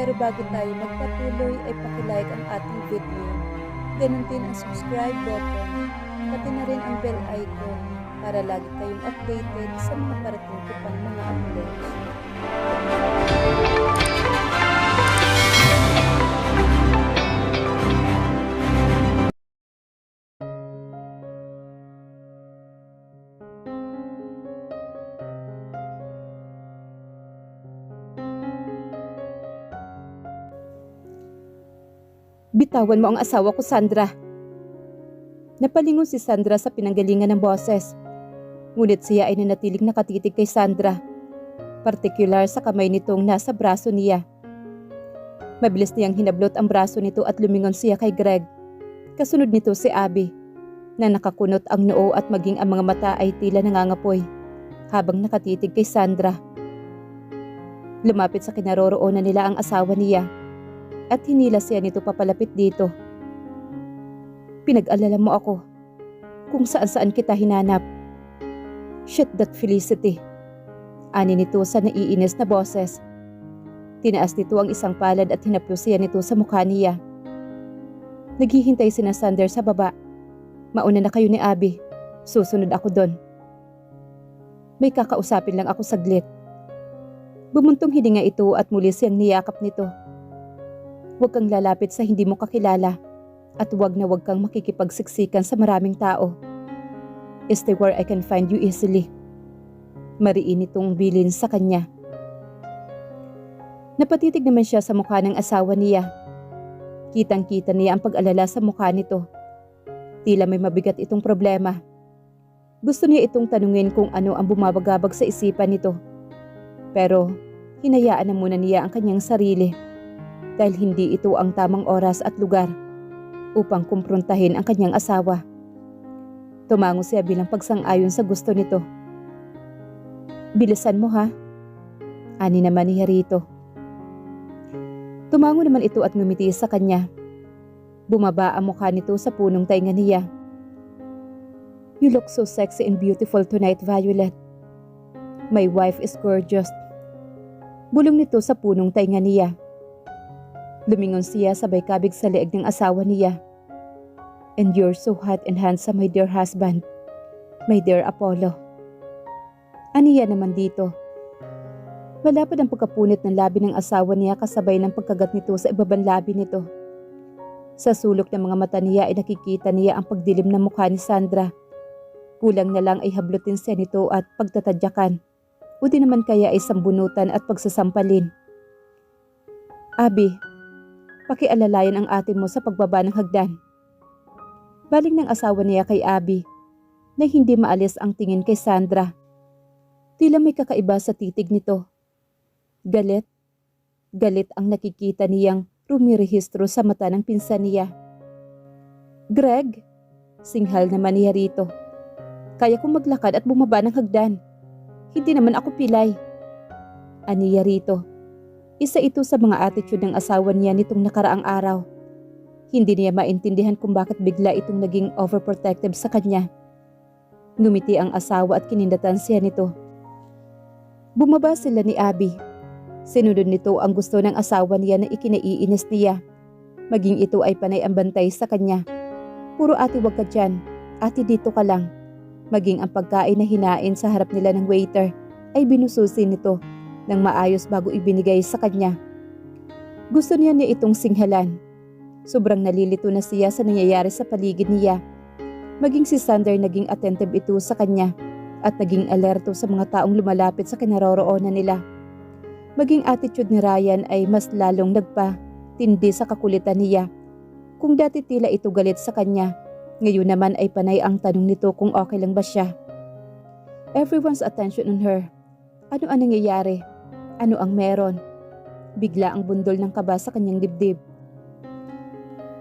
Pero bago tayo magpatuloy ay pakilike ang ating video. Ganun din ang subscribe button, pati na rin ang bell icon para lagi kayong updated sa mga parating ko pang mga uploads. Bitawan mo ang asawa ko, Sandra. Napalingon si Sandra sa pinanggalingan ng boses. Ngunit siya ay nanatiling nakatitig kay Sandra. Partikular sa kamay nitong nasa braso niya. Mabilis niyang hinablot ang braso nito at lumingon siya kay Greg. Kasunod nito si Abby, na nakakunot ang noo at maging ang mga mata ay tila nangangapoy, habang nakatitig kay Sandra. Lumapit sa kinaroroonan nila ang asawa niya at hinila siya nito papalapit dito. Pinag-alala mo ako kung saan-saan kita hinanap. Shit that Felicity. Ani nito sa naiinis na boses. Tinaas nito ang isang palad at hinapyo siya nito sa mukha niya. Naghihintay si na Sander sa baba. Mauna na kayo ni Abby. Susunod ako doon. May kakausapin lang ako saglit. Bumuntong hininga ito at muli siyang niyakap nito. Huwag kang lalapit sa hindi mo kakilala at huwag na huwag kang makikipagsiksikan sa maraming tao. Stay where I can find you easily. Mariin itong bilin sa kanya. Napatitig naman siya sa mukha ng asawa niya. Kitang-kita niya ang pag-alala sa mukha nito. Tila may mabigat itong problema. Gusto niya itong tanungin kung ano ang bumabagabag sa isipan nito. Pero hinayaan na muna niya ang kanyang sarili dahil hindi ito ang tamang oras at lugar upang kumprontahin ang kanyang asawa. Tumango siya bilang pagsang-ayon sa gusto nito. Bilisan mo ha. Ani naman ni Harito. Tumango naman ito at ngumiti sa kanya. Bumaba ang mukha nito sa punong tainga niya. You look so sexy and beautiful tonight, Violet. My wife is gorgeous. Bulong nito sa punong tainga niya. Lumingon siya sabay kabig sa leeg ng asawa niya. And you're so hot and handsome, my dear husband. My dear Apollo. Aniya naman dito. Malapad ang pagkapunit ng labi ng asawa niya kasabay ng pagkagat nito sa ibabang labi nito. Sa sulok ng mga mata niya ay nakikita niya ang pagdilim ng mukha ni Sandra. Kulang na lang ay hablutin siya nito at pagtatadyakan. O di naman kaya ay sambunutan at pagsasampalin. Abi, pakialalayan ang ate mo sa pagbaba ng hagdan. Baling ng asawa niya kay Abby na hindi maalis ang tingin kay Sandra. Tila may kakaiba sa titig nito. Galit. Galit ang nakikita niyang rumirehistro sa mata ng pinsan niya. Greg, singhal naman niya rito. Kaya kong maglakad at bumaba ng hagdan. Hindi naman ako pilay. Aniya rito. Isa ito sa mga attitude ng asawa niya nitong nakaraang araw. Hindi niya maintindihan kung bakit bigla itong naging overprotective sa kanya. Ngumiti ang asawa at kinindatan siya nito. Bumaba sila ni Abby. Sinunod nito ang gusto ng asawa niya na ikinaiinis niya. Maging ito ay panay ang bantay sa kanya. Puro ate wag ka dyan, ate dito ka lang. Maging ang pagkain na hinain sa harap nila ng waiter ay binususi nito ng maayos bago ibinigay sa kanya. Gusto niya niya itong singhalan. Sobrang nalilito na siya sa nangyayari sa paligid niya. Maging si Sander naging attentive ito sa kanya at naging alerto sa mga taong lumalapit sa kinaroroonan nila. Maging attitude ni Ryan ay mas lalong nagpa tindi sa kakulitan niya. Kung dati tila ito galit sa kanya, ngayon naman ay panay ang tanong nito kung okay lang ba siya. Everyone's attention on her. Ano ang nangyayari? Ano ang meron? Bigla ang bundol ng kaba sa kanyang dibdib.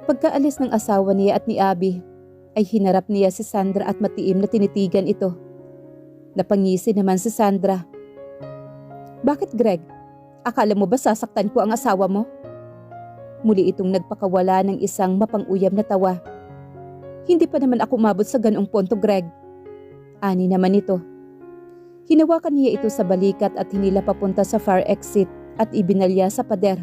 Pagkaalis ng asawa niya at ni Abby, ay hinarap niya si Sandra at matiim na tinitigan ito. Napangisi naman si Sandra. Bakit Greg? Akala mo ba sasaktan ko ang asawa mo? Muli itong nagpakawala ng isang mapanguyam na tawa. Hindi pa naman ako umabot sa ganong ponto Greg. Ani naman ito. Hinawakan niya ito sa balikat at hinila papunta sa far exit at ibinalya sa pader.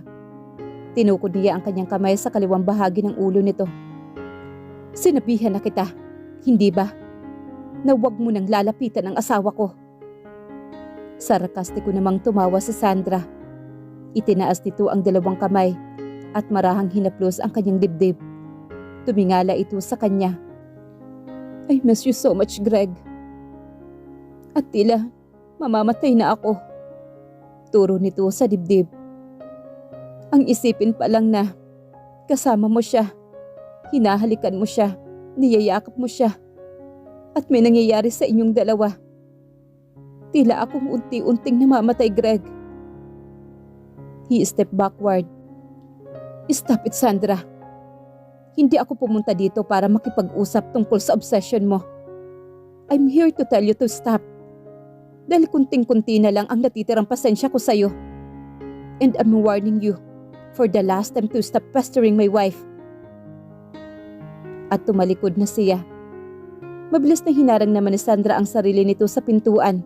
Tinukod niya ang kanyang kamay sa kaliwang bahagi ng ulo nito. Sinabihan na kita, hindi ba? Na huwag mo nang lalapitan ang asawa ko. Sarkastiko namang tumawa si Sandra. Itinaas nito ang dalawang kamay at marahang hinaplos ang kanyang dibdib. Tumingala ito sa kanya. I miss you so much, Greg. At tila, mamamatay na ako. Turo nito sa dibdib. Ang isipin pa lang na, kasama mo siya, hinahalikan mo siya, niyayakap mo siya, at may nangyayari sa inyong dalawa. Tila akong unti-unting namamatay, Greg. He stepped backward. Stop it, Sandra. Hindi ako pumunta dito para makipag-usap tungkol sa obsession mo. I'm here to tell you to stop. Dahil kunting-kunti na lang ang natitirang pasensya ko sa'yo. And I'm warning you for the last time to stop pestering my wife. At tumalikod na siya. Mabilis na hinarang naman ni Sandra ang sarili nito sa pintuan.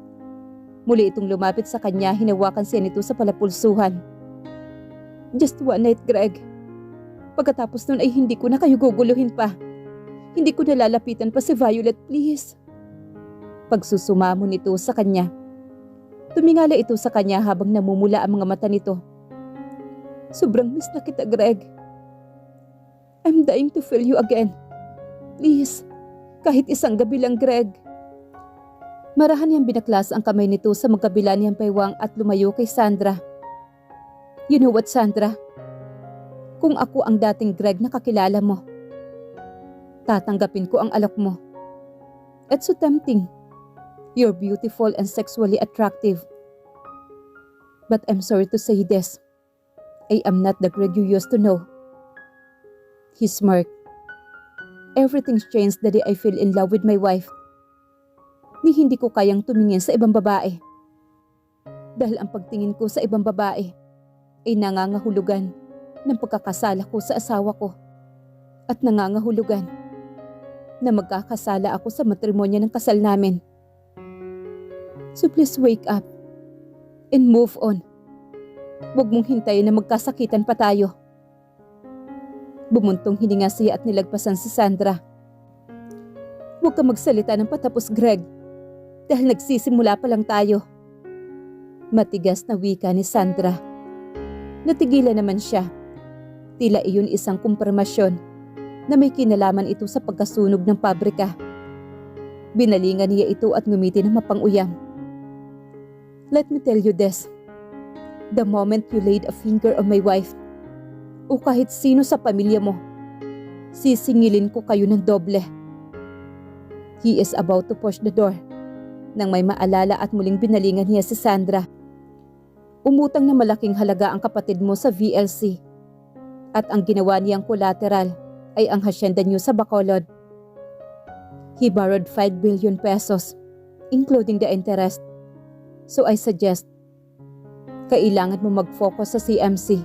Muli itong lumapit sa kanya, hinawakan siya nito sa palapulsuhan. Just one night, Greg. Pagkatapos nun ay hindi ko na kayo guguluhin pa. Hindi ko nalalapitan pa si Violet, please. Pagsusumamo nito sa kanya. Tumingala ito sa kanya habang namumula ang mga mata nito. Sobrang miss na kita, Greg. I'm dying to feel you again. Please, kahit isang gabi lang, Greg. Marahan niyang binaklas ang kamay nito sa magkabila niyang paywang at lumayo kay Sandra. You know what, Sandra? Kung ako ang dating Greg na kakilala mo, tatanggapin ko ang alak mo. It's so tempting. You're beautiful and sexually attractive. But I'm sorry to say this. I am not the Greg you used to know. He smirked. Everything's changed the day I fell in love with my wife. Ni hindi ko kayang tumingin sa ibang babae. Dahil ang pagtingin ko sa ibang babae ay nangangahulugan ng pagkakasala ko sa asawa ko at nangangahulugan na magkakasala ako sa matrimonyo ng kasal namin. So please wake up and move on. Huwag mong hintayin na magkasakitan pa tayo. Bumuntong hininga siya at nilagpasan si Sandra. Huwag ka magsalita ng patapos, Greg. Dahil nagsisimula pa lang tayo. Matigas na wika ni Sandra. Natigilan naman siya. Tila iyon isang kumpirmasyon na may kinalaman ito sa pagkasunog ng pabrika. Binalingan niya ito at ngumiti ng mapanguyam. Let me tell you this. The moment you laid a finger on my wife, o kahit sino sa pamilya mo, sisingilin ko kayo ng doble. He is about to push the door. Nang may maalala at muling binalingan niya si Sandra. Umutang na malaking halaga ang kapatid mo sa VLC. At ang ginawa niyang collateral ay ang hasyenda niyo sa Bacolod. He borrowed 5 billion pesos, including the interest. So I suggest, kailangan mo mag-focus sa CMC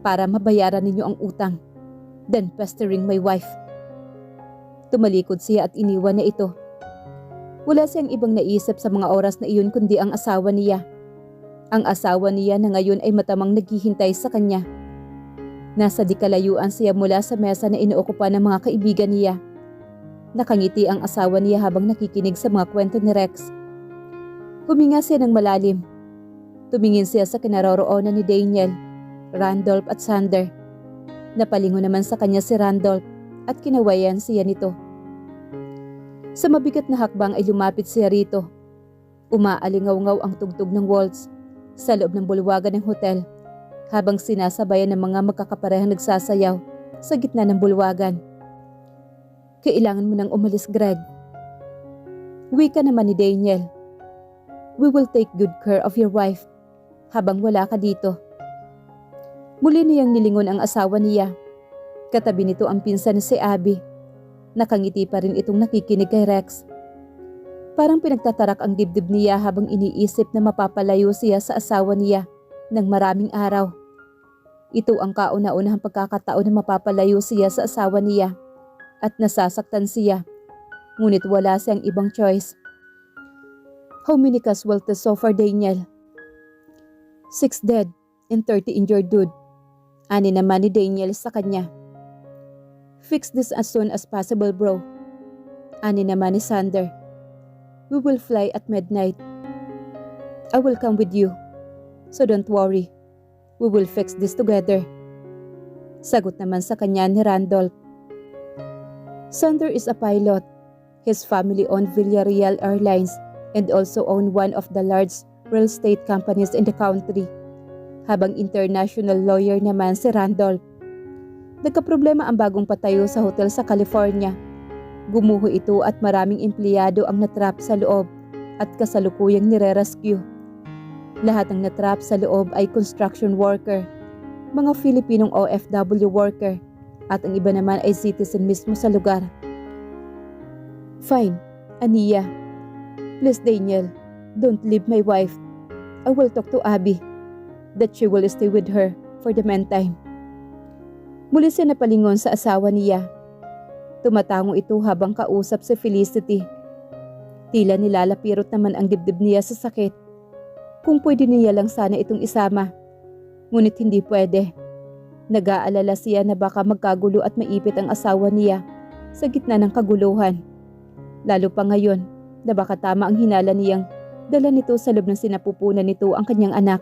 para mabayaran ninyo ang utang than pestering my wife. Tumalikod siya at iniwan na ito. Wala siyang ibang naisip sa mga oras na iyon kundi ang asawa niya. Ang asawa niya na ngayon ay matamang naghihintay sa kanya. Nasa di kalayuan siya mula sa mesa na inuokupa ng mga kaibigan niya. Nakangiti ang asawa niya habang nakikinig sa mga kwento ni Rex. Huminga siya ng malalim. Tumingin siya sa kinaroroonan ni Daniel, Randolph at Sander. Napalingo naman sa kanya si Randolph at kinawayan siya nito. Sa mabigat na hakbang ay lumapit siya rito. Umaalingaw-ngaw ang tugtog ng waltz sa loob ng bulwagan ng hotel habang sinasabayan ng mga magkakaparehang nagsasayaw sa gitna ng bulwagan. Kailangan mo nang umalis, Greg. Wika naman ni Daniel. We will take good care of your wife habang wala ka dito. Muli niyang nilingon ang asawa niya. Katabi nito ang pinsan si Abby. Nakangiti pa rin itong nakikinig kay Rex. Parang pinagtatarak ang dibdib niya habang iniisip na mapapalayo siya sa asawa niya ng maraming araw. Ito ang kauna-unahang pagkakataon na mapapalayo siya sa asawa niya at nasasaktan siya. Ngunit wala siyang ibang choice. How many casualties so far, Daniel? Six dead and 30 injured, dude. Ani naman ni Daniel sa kanya. Fix this as soon as possible bro. Ani naman ni Sander. We will fly at midnight. I will come with you. So don't worry. We will fix this together. Sagot naman sa kanya ni Randolph. Sander is a pilot. His family owned Villarreal Airlines and also own one of the large real estate companies in the country. Habang international lawyer naman si Randolph. Nagkaproblema ang bagong patayo sa hotel sa California. Gumuho ito at maraming empleyado ang natrap sa loob at kasalukuyang nire-rescue. Lahat ng natrap sa loob ay construction worker, mga Filipinong OFW worker, at ang iba naman ay citizen mismo sa lugar. Fine, Ania. Please Daniel, don't leave my wife. I will talk to Abby that she will stay with her for the meantime. Muli siya napalingon sa asawa niya. Tumatango ito habang kausap si Felicity. Tila nilalapirot naman ang dibdib niya sa sakit. Kung pwede niya lang sana itong isama. Ngunit hindi pwede. Nag-aalala siya na baka magkagulo at maipit ang asawa niya sa gitna ng kaguluhan. Lalo pa ngayon na baka tama ang hinala niyang dala nito sa loob ng sinapupunan nito ang kanyang anak.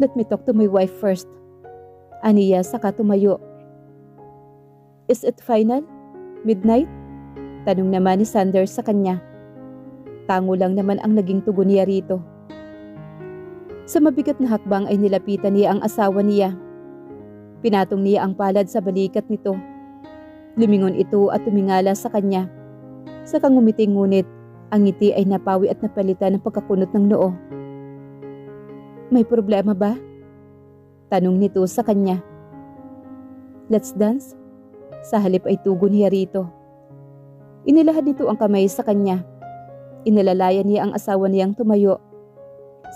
Let me talk to my wife first. Aniya saka tumayo. Is it final? Midnight? Tanong naman ni Sanders sa kanya. Tango lang naman ang naging tugon niya rito. Sa mabigat na hakbang ay nilapitan niya ang asawa niya. Pinatong niya ang palad sa balikat nito. Lumingon ito at tumingala sa kanya. Sa kangumiting ngunit, ang ngiti ay napawi at napalitan ng pagkakunot ng noo. May problema ba? Tanong nito sa kanya. Let's dance? Sa halip ay tugon niya rito. Inilahad nito ang kamay sa kanya. Inalalayan niya ang asawa niyang tumayo.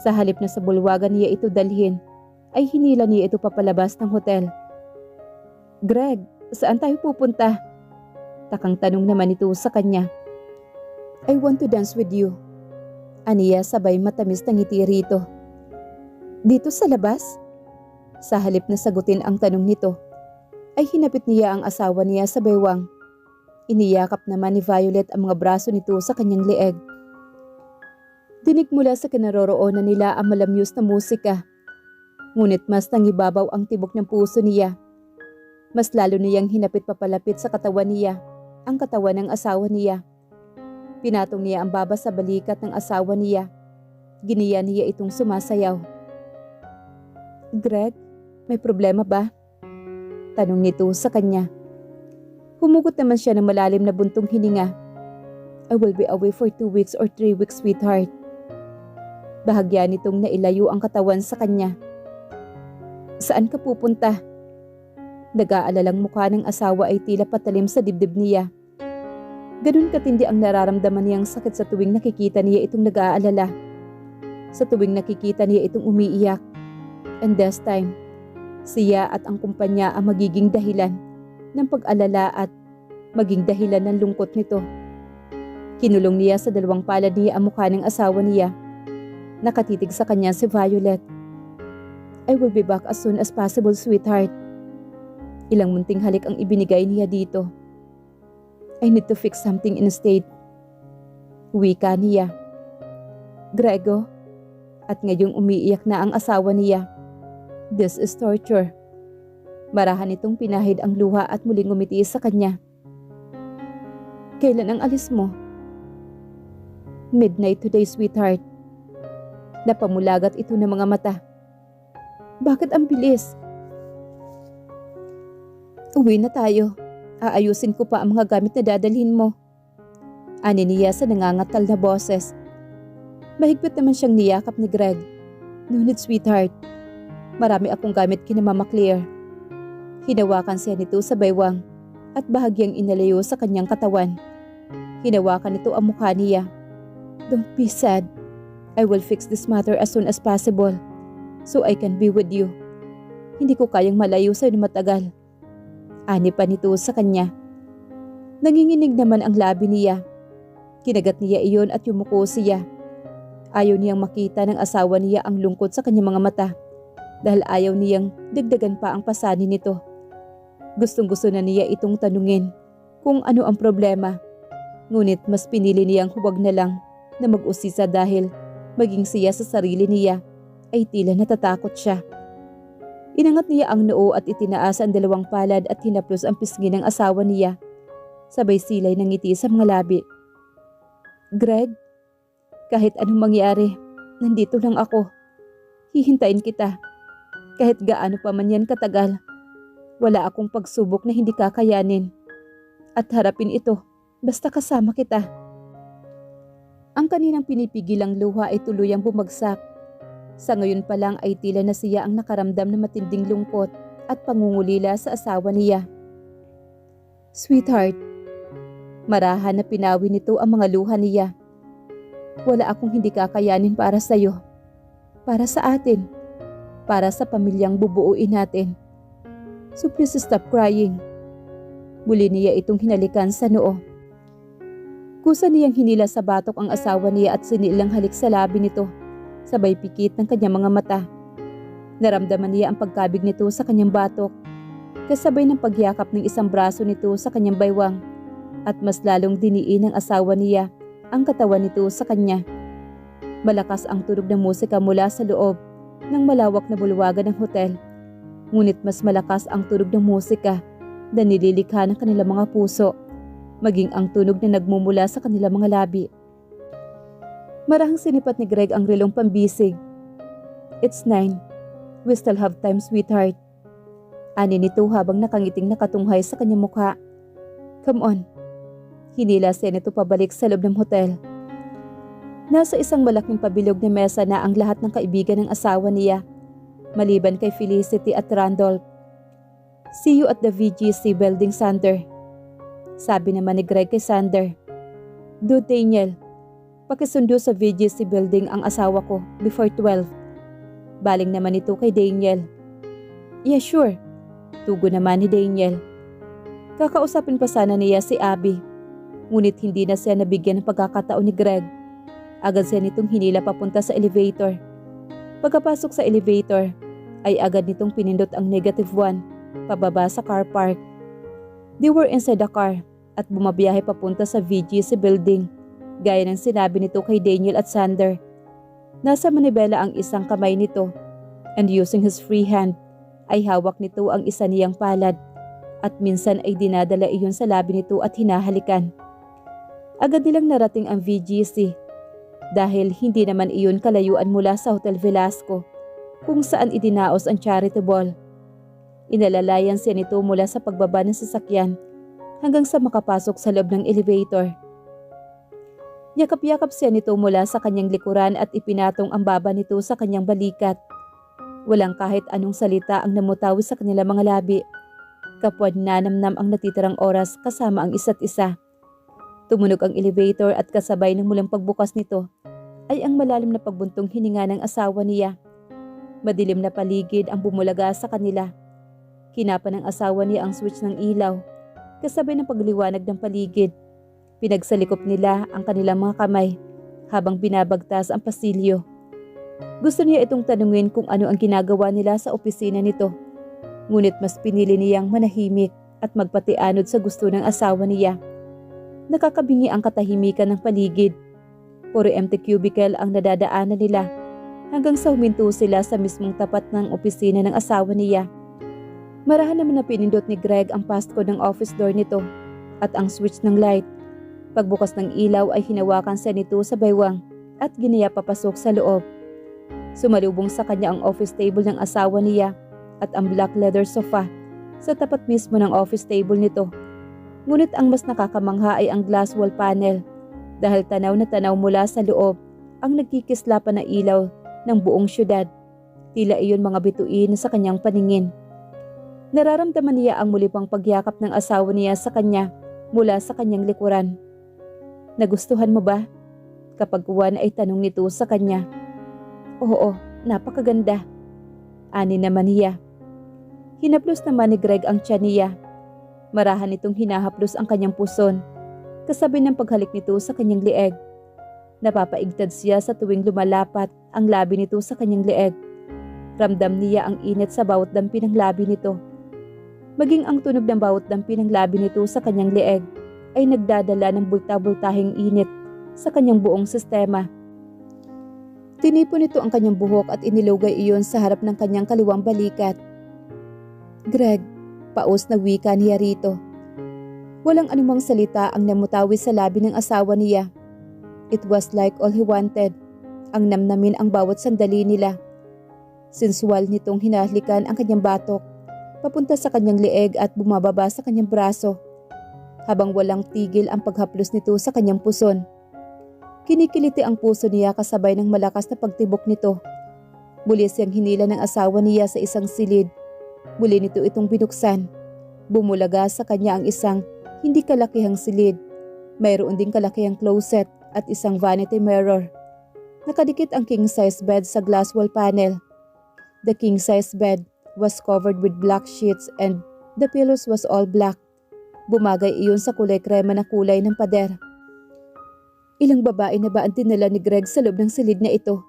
Sa halip na sa bulwagan niya ito dalhin, ay hinila niya ito papalabas ng hotel. Greg, saan tayo pupunta? Takang tanong naman ito sa kanya. I want to dance with you. Aniya sabay matamis ng ngiti rito. Dito sa labas? Sa halip na sagutin ang tanong nito, ay hinapit niya ang asawa niya sa baywang. Iniyakap naman ni Violet ang mga braso nito sa kanyang leeg. Dinig mula sa kinaroroonan nila ang malamyos na musika. Ngunit mas nangibabaw ang tibok ng puso niya. Mas lalo niyang hinapit papalapit sa katawan niya, ang katawan ng asawa niya. Pinatong niya ang baba sa balikat ng asawa niya. Giniya niya itong sumasayaw. Greg, may problema ba? Tanong nito sa kanya. Humugot naman siya ng malalim na buntong hininga. I will be away for two weeks or three weeks, sweetheart. Bahagya nitong nailayo ang katawan sa kanya. Saan ka pupunta? Nag-aalalang mukha ng asawa ay tila patalim sa dibdib niya. Ganun katindi ang nararamdaman niyang sakit sa tuwing nakikita niya itong nag-aalala. Sa tuwing nakikita niya itong umiiyak. And this time, siya at ang kumpanya ang magiging dahilan ng pag-alala at maging dahilan ng lungkot nito. Kinulong niya sa dalawang palad niya ang mukha ng asawa niya. Nakatitig sa kanya si Violet. I will be back as soon as possible, sweetheart. Ilang munting halik ang ibinigay niya dito. I need to fix something instead. Wika niya. Grego, at ngayong umiiyak na ang asawa niya. This is torture. Marahan itong pinahid ang luha at muling umiti sa kanya. Kailan ang alis mo? Midnight today, sweetheart. Napamulagat ito ng mga mata. Bakit ang bilis? Uwi na tayo. Aayusin ko pa ang mga gamit na dadalhin mo. Ani niya sa nangangatal na boses. Mahigpit naman siyang niyakap ni Greg. Ngunit sweetheart, marami akong gamit kina Claire. Hinawakan siya nito sa baywang at bahagyang inalayo sa kanyang katawan. Hinawakan nito ang mukha niya. Don't be sad. I will fix this matter as soon as possible so I can be with you. Hindi ko kayang malayo sa'yo na matagal. Ani pa nito sa kanya. Nanginginig naman ang labi niya. Kinagat niya iyon at yumuko siya. Ayaw niyang makita ng asawa niya ang lungkot sa kanyang mga mata. dahil ayaw niyang dagdagan pa ang pasanin nito. Gustong gusto na niya itong tanungin kung ano ang problema. Ngunit mas pinili niyang huwag na lang na mag-usisa dahil maging siya sa sarili niya ay tila natatakot siya. Inangat niya ang noo at itinaas ang dalawang palad at hinaplos ang pisngi ng asawa niya. Sabay silay ng ngiti sa mga labi. Greg, kahit anong mangyari, nandito lang ako. Hihintayin kita. Kahit gaano pa man yan katagal, wala akong pagsubok na hindi kakayanin. At harapin ito, basta kasama kita. Ang kaninang pinipigilang luha ay tuluyang bumagsak. Sa ngayon pa lang ay tila na siya ang nakaramdam ng matinding lungkot at pangungulila sa asawa niya. Sweetheart, marahan na pinawi nito ang mga luha niya. Wala akong hindi kakayanin para sa iyo. Para sa atin. Para sa pamilyang bubuuin natin. So please stop crying. Muli niya itong hinalikan sa noo. Kusa niyang hinila sa batok ang asawa niya at sinilang halik sa labi nito. Sabay pikit ng kanyang mga mata. Naramdaman niya ang pagkabig nito sa kanyang batok. Kasabay ng pagyakap ng isang braso nito sa kanyang baywang. At mas lalong diniin ng asawa niya ang katawan nito sa kanya. Malakas ang tunog ng musika mula sa loob ng malawak na bulwagan ng hotel. Ngunit mas malakas ang tunog ng musika na nililikha ng kanilang mga puso, maging ang tunog na nagmumula sa kanilang mga labi. Marahang sinipat ni Greg ang relong pambisig. It's nine. We still have time, sweetheart. Ani nito habang nakangiting nakatunghay sa kanyang mukha. Come on. Hinila siya nito pabalik sa loob ng hotel. Nasa isang malaking pabilog na mesa na ang lahat ng kaibigan ng asawa niya, maliban kay Felicity at Randolph. See you at the VGC building, Sander. Sabi naman ni Greg kay Sander. Dude Daniel, pakisundo sa VGC building ang asawa ko before 12. Baling naman ito kay Daniel. Yeah, sure. Tugo naman ni Daniel. Kakausapin pa sana niya si Abby. Ngunit hindi na siya nabigyan ng pagkakataon ni Greg. Agad siya nitong hinila papunta sa elevator. Pagkapasok sa elevator, ay agad nitong pinindot ang negative one, pababa sa car park. They were inside the car at bumabiyahe papunta sa VGC building, gaya ng sinabi nito kay Daniel at Sander. Nasa manibela ang isang kamay nito and using his free hand ay hawak nito ang isa niyang palad at minsan ay dinadala iyon sa labi nito at hinahalikan. Agad nilang narating ang VGC dahil hindi naman iyon kalayuan mula sa Hotel Velasco kung saan idinaos ang charitable. Inalalayan siya nito mula sa pagbaba ng sasakyan hanggang sa makapasok sa loob ng elevator. Yakap-yakap siya nito mula sa kanyang likuran at ipinatong ang baba nito sa kanyang balikat. Walang kahit anong salita ang namutawi sa kanilang mga labi. Kapwa nanamnam ang natitirang oras kasama ang isa't isa. Tumunog ang elevator at kasabay ng mulang pagbukas nito ay ang malalim na pagbuntong hininga ng asawa niya. Madilim na paligid ang bumulaga sa kanila. Kinapa ng asawa niya ang switch ng ilaw kasabay ng pagliwanag ng paligid. Pinagsalikop nila ang kanilang mga kamay habang binabagtas ang pasilyo. Gusto niya itong tanungin kung ano ang ginagawa nila sa opisina nito. Ngunit mas pinili niyang manahimik at magpatianod sa gusto ng asawa niya. Nakakabingi ang katahimikan ng paligid. Puro empty cubicle ang nadadaanan nila hanggang sa huminto sila sa mismong tapat ng opisina ng asawa niya. Marahan naman na pinindot ni Greg ang passcode ng office door nito at ang switch ng light. Pagbukas ng ilaw ay hinawakan siya nito sa baywang at giniya papasok sa loob. Sumalubong sa kanya ang office table ng asawa niya at ang black leather sofa sa tapat mismo ng office table nito. Ngunit ang mas nakakamangha ay ang glass wall panel dahil tanaw na tanaw mula sa loob ang nagkikislapan na ilaw ng buong syudad. Tila iyon mga bituin sa kanyang paningin. Nararamdaman niya ang muli pang pagyakap ng asawa niya sa kanya mula sa kanyang likuran. Nagustuhan mo ba? Kapag Juan ay tanong nito sa kanya. Oo, napakaganda. Ani naman niya. Hinaplos naman ni Greg ang tiyan niya. Marahan itong hinahaplos ang kanyang puson. Kasabay ng paghalik nito sa kanyang lieg. Napapaigtad siya sa tuwing lumalapat ang labi nito sa kanyang leeg. Ramdam niya ang init sa bawat dampi ng labi nito. Maging ang tunog ng bawat dampi ng labi nito sa kanyang leeg ay nagdadala ng bulta-bultahing init sa kanyang buong sistema. Tinipon nito ang kanyang buhok at inilugay iyon sa harap ng kanyang kaliwang balikat. Greg, paos na wika niya rito. Walang anumang salita ang namutawi sa labi ng asawa niya. It was like all he wanted. Ang namnamin ang bawat sandali nila. Sensual nitong hinahalikan ang kanyang batok, papunta sa kanyang leeg at bumababa sa kanyang braso. Habang walang tigil ang paghaplos nito sa kanyang puson. Kinikiliti ang puso niya kasabay ng malakas na pagtibok nito. Muli siyang hinila ng asawa niya sa isang silid. Muli nito itong binuksan. Bumulaga sa kanya ang isang hindi kalakihang silid. Mayroon ding kalakihang closet at isang vanity mirror. Nakadikit ang king-size bed sa glass wall panel. The king-size bed was covered with black sheets and the pillows was all black. Bumagay iyon sa kulay krema na kulay ng pader. Ilang babae na ba ang tinala ni Greg sa loob ng silid na ito?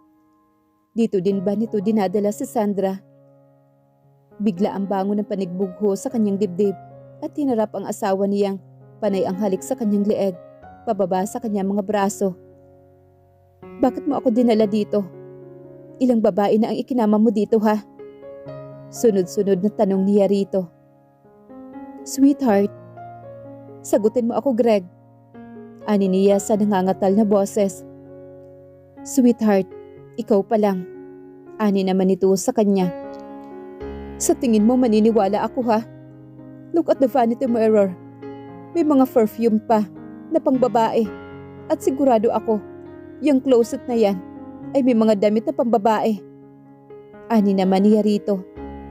Dito din ba nito dinadala si Sandra? Bigla ang bango ng panigbugho sa kanyang dibdib at tinarap ang asawa niyang panay ang halik sa kanyang leeg, pababa sa kanyang mga braso. Bakit mo ako dinala dito? Ilang babae na ang ikinama mo dito ha? Sunod-sunod na tanong niya rito. Sweetheart, sagutin mo ako Greg. Ani niya sa nangangatal na boses. Sweetheart, ikaw pa lang. Ani naman ito sa kanya. Sa tingin mo maniniwala ako ha? Look at the vanity mirror. May mga perfume pa na pangbabae. At sigurado ako, yung closet na yan ay may mga damit na pambabae. Ani naman niya rito,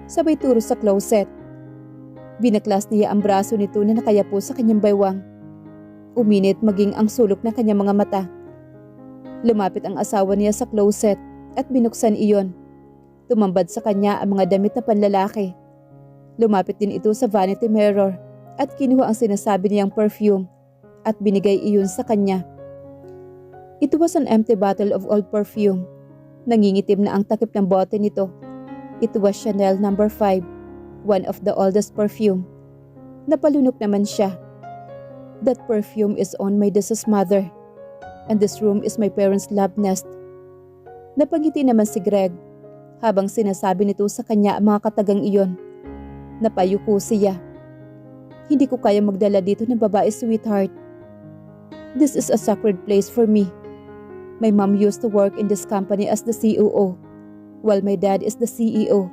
sabay turo sa closet. Binaklas niya ang braso nito na nakayapo sa kanyang baywang. Uminit maging ang sulok ng kanyang mga mata. Lumapit ang asawa niya sa closet at binuksan iyon. Tumambad sa kanya ang mga damit na panlalaki. Lumapit din ito sa vanity mirror at kinuha ang sinasabi niyang perfume at binigay iyon sa kanya. It was an empty bottle of old perfume. Nangingitim na ang takip ng bote nito. It was Chanel number 5, one of the oldest perfume. Napalunok naman siya. That perfume is on my deceased mother. And this room is my parents' love nest. Napangiti naman si Greg habang sinasabi nito sa kanya ang mga katagang iyon. Napayuko siya. Hindi ko kaya magdala dito ng babae sweetheart. This is a sacred place for me. My mom used to work in this company as the COO, while my dad is the CEO.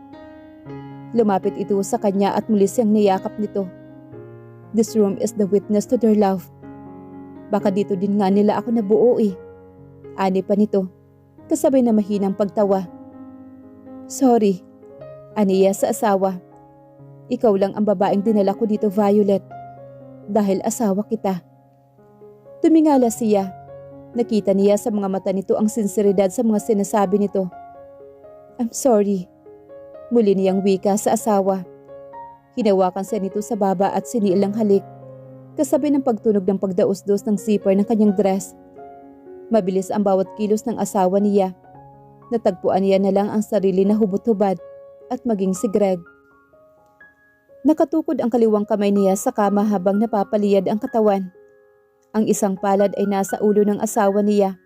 Lumapit ito sa kanya at muli siyang niyakap nito. This room is the witness to their love. Baka dito din nga nila ako nabuo eh. Ani pa nito, kasabay na mahinang pagtawa. Sorry, aniya sa asawa. Ikaw lang ang babaeng dinala ko dito, Violet. Dahil asawa kita. Tumingala siya. Nakita niya sa mga mata nito ang sinseridad sa mga sinasabi nito. I'm sorry. Muli niyang wika sa asawa. Hinawakan siya nito sa baba at sinilang halik. Kasabi ng pagtunog ng pagdaos-dos ng zipper ng kanyang dress. Mabilis ang bawat kilos ng asawa niya. Natagpuan niya na lang ang sarili na hubot-hubad at maging si Greg. Nakatukod ang kaliwang kamay niya sa kama habang napapaliyad ang katawan. Ang isang palad ay nasa ulo ng asawa niya,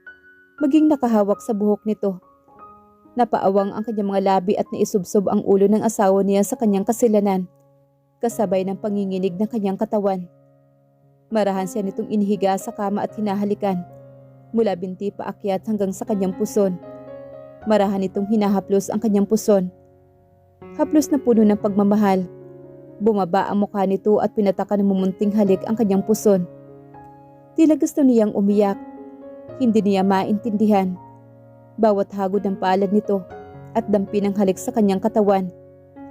maging nakahawak sa buhok nito. Napaawang ang kanyang mga labi at naisubsob ang ulo ng asawa niya sa kanyang kasilanan, kasabay ng panginginig ng kanyang katawan. Marahan siya nitong inihiga sa kama at hinahalikan, mula binti paakyat hanggang sa kanyang puson. Marahan nitong hinahaplos ang kanyang puson. Haplos na puno ng pagmamahal. Bumaba ang mukha nito at pinataka ng mumunting halik ang kanyang puson. Tila gusto niyang umiyak. Hindi niya maintindihan. Bawat hagod ng palad nito at dampi ng halik sa kanyang katawan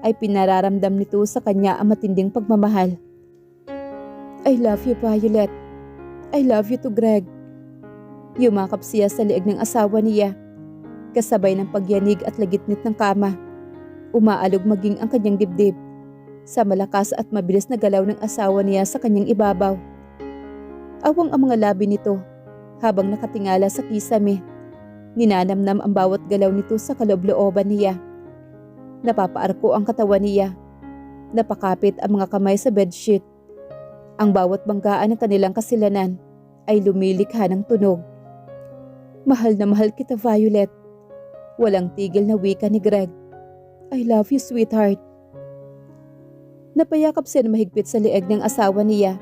ay pinararamdam nito sa kanya ang matinding pagmamahal. I love you, Violet. I love you to Greg. Yumakap siya sa liig ng asawa niya, kasabay ng pagyanig at lagitnit ng kama. Umaalog maging ang kanyang dibdib sa malakas at mabilis na galaw ng asawa niya sa kanyang ibabaw. Awang ang mga labi nito habang nakatingala sa kisame. Ninanamnam ang bawat galaw nito sa kaloob-looban niya. Napapaarko ang katawan niya. Napakapit ang mga kamay sa bedsheet. Ang bawat banggaan ng kanilang kasilanan ay lumilikha ng tunog. Mahal na mahal kita, Violet. Walang tigil na wika ni Greg. I love you, sweetheart. Napayakap siya na mahigpit sa lieg ng asawa niya.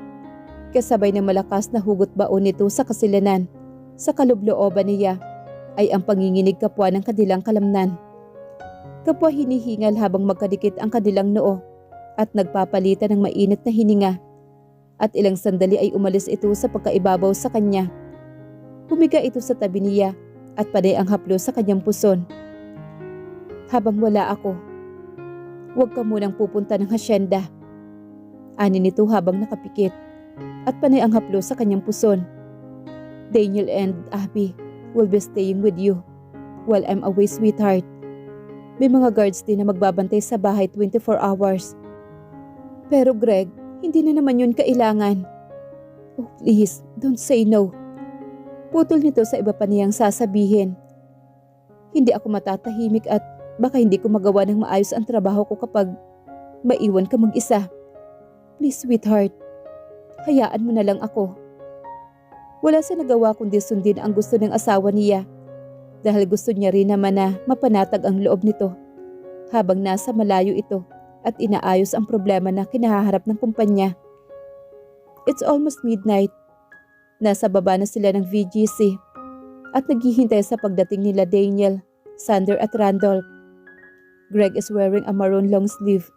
Kasabay ng malakas na hugot baon nito sa kasilanan. Sa kalublooban niya ay ang panginginig kapwa ng kanilang kalamnan. Kapwa hinihingal habang magkadikit ang kanilang noo at nagpapalitan ng mainit na hininga. At ilang sandali ay umalis ito sa pagkaibabaw sa kanya. Humiga ito sa tabi niya at paday ang haplo sa kanyang puson. Habang wala ako, huwag ka munang pupunta ng hasyenda. Ani nito habang nakapikit at panay ang haplo sa kanyang puson. Daniel and Abby will be staying with you while I'm away, sweetheart. May mga guards din na magbabantay sa bahay 24 hours. Pero Greg, hindi na naman yun kailangan. Oh please, don't say no. Putol nito sa iba pa niyang sasabihin. Hindi ako matatahimik at baka hindi ko magawa ng maayos ang trabaho ko kapag maiwan ka mag-isa. Please, sweetheart, hayaan mo na lang ako. Wala sa nagawa kundi sundin ang gusto ng asawa niya dahil gusto niya rin naman na mapanatag ang loob nito habang nasa malayo ito at inaayos ang problema na kinahaharap ng kumpanya. It's almost midnight. Nasa baba na sila ng VGC at naghihintay sa pagdating nila Daniel, Sander at Randolph. Greg is wearing a maroon long sleeve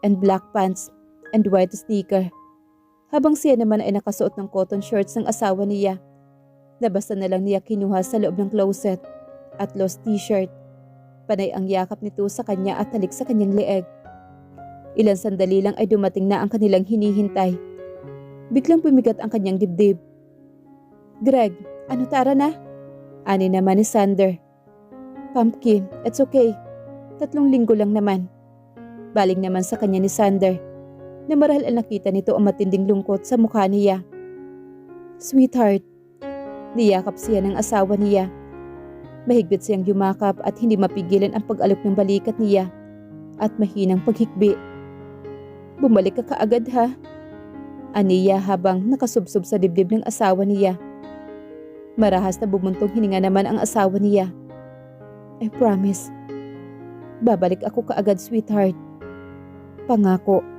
and black pants and white sneaker. Habang siya naman ay nakasuot ng cotton shorts ng asawa niya na basta na lang niya kinuha sa loob ng closet at lost t-shirt. Panay ang yakap nito sa kanya at talik sa kanyang leeg. Ilang sandali lang ay dumating na ang kanilang hinihintay. Biglang pumigat ang kanyang dibdib. Greg, ano tara na? Ani naman ni Sander. Pumpkin, it's okay. Tatlong linggo lang naman. Baling naman sa kanya ni Sander na marahil ang nakita nito ang matinding lungkot sa mukha niya. Sweetheart, niyakap siya ng asawa niya. Mahigpit siyang yumakap at hindi mapigilan ang pag-alok ng balikat niya at mahinang paghikbi. Bumalik ka kaagad ha? Aniya habang nakasubsob sa dibdib ng asawa niya. Marahas na bumuntong hininga naman ang asawa niya. I promise. Babalik ako kaagad, sweetheart. Pangako.